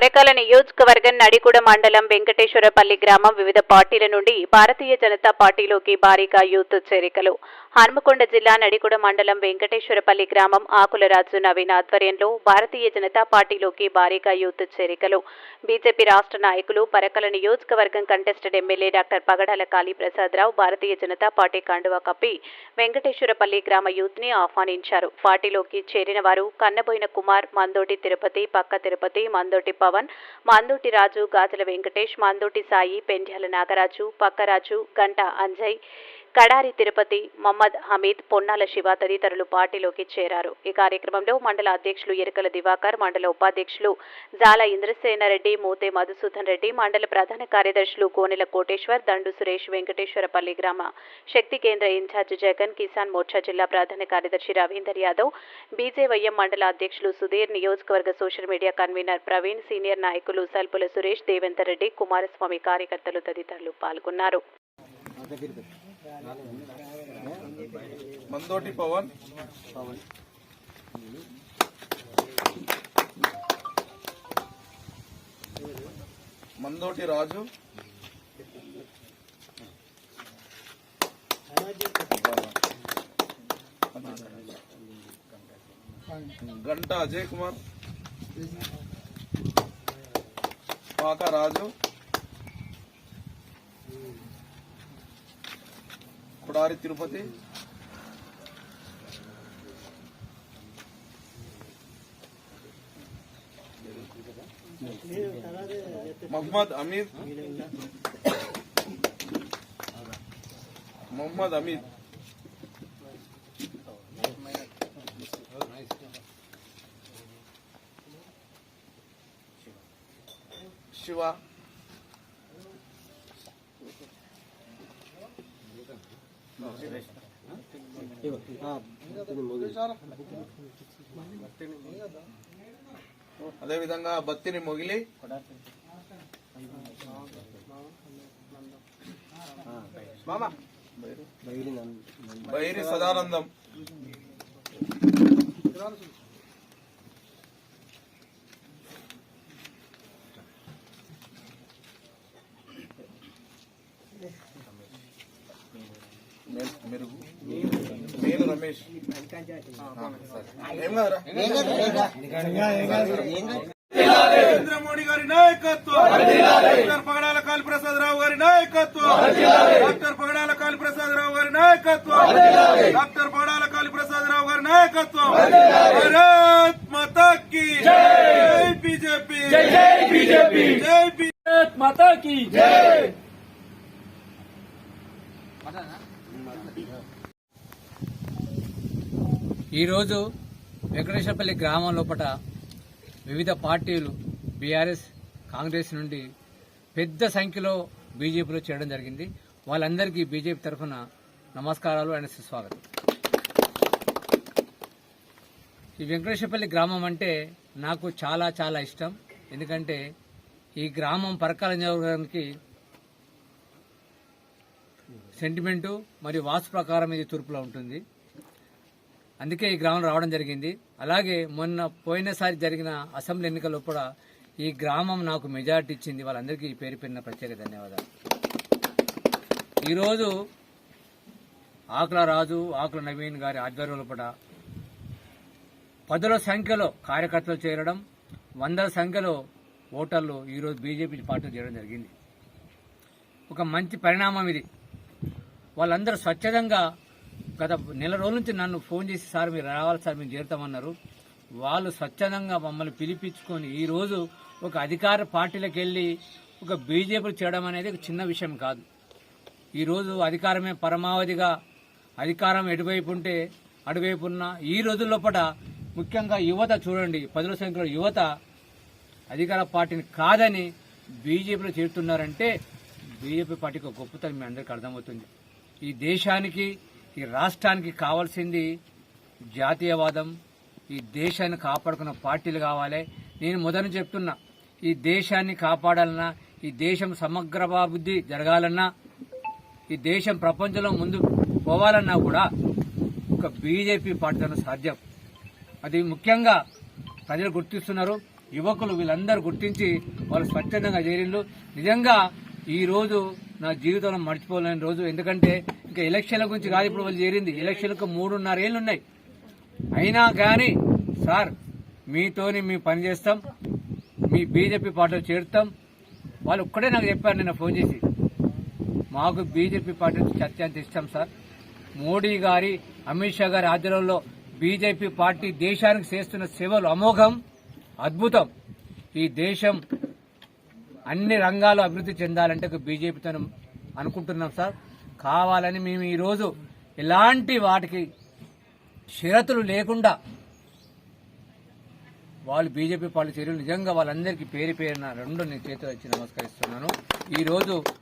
అరకాల నియోజకవర్గం నడికుడ మండలం వెంకటేశ్వరపల్లి గ్రామం వివిధ పార్టీల నుండి భారతీయ జనతా పార్టీలోకి భారీగా యూత్ చేరికలు. హన్మకొండ జిల్లా నడికుడ మండలం వెంకటేశ్వరపల్లి గ్రామం ఆకులరాజు నవీన్ ఆధ్వర్యంలో భారతీయ జనతా పార్టీలోకి భారీగా యూత్ చేరికలు. బీజేపీ రాష్ట్ర నాయకులు పరకల నియోజకవర్గం contested MLA doctor Pagadala Kaliprasada Rao Bharatiya Janata party కండువా కప్పి వెంకటేశ్వరపల్లి గ్రామ యూత్ని ఆహ్వానించారు. పార్టీలోకి చేరిన వారు కన్నబోయిన కుమార్ మందోటి తిరుపతి పక్క తిరుపతి మందోటి పవన్ మాందోటి రాజు గాజల వెంకటేష్ మాందోటి సాయి పెండ్యాల నాగరాజు పక్కరాజు గంట అంజయ్ కడారి తిరుపతి మహమ్మద్ హమీద్ పొన్నాల శివ తదితరులు పార్టీలోకి చేరారు. ఈ కార్యక్రమంలో మండల అధ్యక్షులు ఎరుకల దివాకర్ మండల ఉపాధ్యక్షులు జాల ఇంద్రసేనారెడ్డి మోతే మధుసూదన్ రెడ్డి మండల ప్రధాన కార్యదర్శులు కోనెల కోటేశ్వర్ దండు సురేష్ వెంకటేశ్వరపల్లి గ్రామ శక్తి కేంద్ర ఇన్ఛార్జ్ జగన్ కిసాన్ మోర్చా జిల్లా ప్రధాన కార్యదర్శి రవీందర్ యాదవ్ బీజేవైఎం మండల అధ్యక్షులు సుధీర్ నియోజకవర్గ social media convener Praveen senior నాయకులు సల్పుల సురేష్ దేవేందర్ రెడ్డి కుమారస్వామి కార్యకర్తలు తదితరులు పాల్గొన్నారు. మందోటి పవన్. మందోటి రాజు. గంట అజయ్ కుమార్. పాక రాజు. కుడారి తిరుపతి మొహమ్మద్ అమీద్ మొహమ్మద్ అమీద్ శివ అదేవిధంగా బత్తిని మొగిలి బైరి సదానందం. మెరుగు నేను రమేష్. ఏం కాదురా? నరేంద్ర మోడీ గారి నాయకత్వం. డాక్టర్ పగడాల కాళీప్రసాద్ రావు గారి నాయకత్వం. డాక్టర్ పగడాల కాళీప్రసాద్ రావు గారి నాయకత్వం. డాక్టర్ పగడాల కాళీప్రసాద్ రావు గారి నాయకత్వం. భారత్ మతాకి. జై. బీజేపీ. జై బీజేపీ. జై భారత్ మతాకి. జై. ఈరోజు వెంకటేశ్వరపల్లి గ్రామం లోపల వివిధ పార్టీలు బీఆర్ఎస్ కాంగ్రెస్ నుండి పెద్ద సంఖ్యలో బీజేపీలో చేరడం జరిగింది. వాళ్ళందరికీ బీజేపీ తరఫున నమస్కారాలు అండ్ సుస్వాగతం. ఈ వెంకటేశ్వరపల్లి గ్రామం అంటే నాకు చాలా చాలా ఇష్టం. ఎందుకంటే ఈ గ్రామం పరకాల నియోజకవర్గానికి సెంటిమెంటు మరియు వాస్తు ప్రకారం ఇది తూర్పులో ఉంటుంది. అందుకే ఈ గ్రామం రావడం జరిగింది. అలాగే మొన్న పోయినసారి జరిగిన అసెంబ్లీ ఎన్నికల్లో కూడా ఈ గ్రామం నాకు మెజార్టీ ఇచ్చింది. వాళ్ళందరికీ ఈ పేరు పెరిగిన ప్రత్యేక ధన్యవాదాలు. ఈరోజు ఆకుల రాజు ఆకుల నవీన్ గారి ఆధ్వర్యంలో కూడా పదుల సంఖ్యలో కార్యకర్తలు చేరడం వందల సంఖ్యలో ఓటర్లు ఈరోజు బీజేపీ పార్టీ చేయడం జరిగింది. ఒక మంచి పరిణామం ఇది. వాళ్ళందరూ స్వచ్ఛందంగా గత నెల రోజుల నుంచి నన్ను ఫోన్ చేసి సార్ మీరు రావాలి సార్ మేము చేరుతామన్నారు. వాళ్ళు స్వచ్ఛందంగా మమ్మల్ని పిలిపించుకొని ఈ రోజు ఒక అధికార పార్టీలకు వెళ్ళి ఒక బీజేపీ చేయడం అనేది ఒక చిన్న విషయం కాదు. ఈ రోజు అధికారమే పరమావధిగా అధికారం ఎటువైపు ఉంటే అటువైపు ఉన్న ఈ రోజుల్లోపట లోపల ముఖ్యంగా యువత చూడండి పదుల సంఖ్యలో యువత అధికార పార్టీని కాదని బీజేపీలో చేరుతున్నారంటే బీజేపీ పార్టీకి గొప్పతనం మీ అందరికీ అర్థమవుతుంది. ఈ దేశానికి ఈ రాష్ట్రానికి కావాల్సింది జాతీయవాదం. ఈ దేశాన్ని కాపాడుకున్న పార్టీలు కావాలి. నేను మొదలు చెప్తున్నా ఈ దేశాన్ని కాపాడాలన్నా ఈ దేశం సమగ్రాభివృద్ధి జరగాలన్నా ఈ దేశం ప్రపంచంలో ముందు పోవాలన్నా కూడా ఒక బీజేపీ పార్టీతో సాధ్యం. అది ముఖ్యంగా ప్రజలు గుర్తిస్తున్నారు. యువకులు వీళ్ళందరూ గుర్తించి వాళ్ళు స్వచ్ఛందంగా చేరిండ్రు. నిజంగా ఈరోజు నా జీవితంలో మర్చిపోలేని రోజు. ఎందుకంటే ఇంకా ఎలక్షన్ల గురించి కాదు ఇప్పుడు వాళ్ళు చేరింది. ఎలక్షన్లకు మూడున్నర ఏళ్ళు ఉన్నాయి. అయినా కానీ సార్ మీతోని మేము పని చేస్తాం. మీ బీజేపీ పార్టీలో చేరుతాం. వాళ్ళు ఒక్కడే నాకు చెప్పారు నిన్న ఫోన్ చేసి. మాకు బీజేపీ పార్టీ అత్యంత ఇష్టం సార్. మోడీ గారి అమిత్ షా గారి ఆధ్వర్యంలో బీజేపీ పార్టీ దేశానికి చేస్తున్న సేవలు అమోఘం అద్భుతం. ఈ దేశం అన్ని రంగాలు అభివృద్ధి చెందాలంటే బీజేపీతో అనుకుంటున్నాం సార్. కావాలని మేము ఈరోజు ఎలాంటి వాటికి షరతులు లేకుండా వాళ్ళు బీజేపీ పార్టీ చర్యలు నిజంగా వాళ్ళందరికీ పేరు పేరున రెండు నేను చేతిలో వచ్చి నమస్కరిస్తున్నాను. ఈరోజు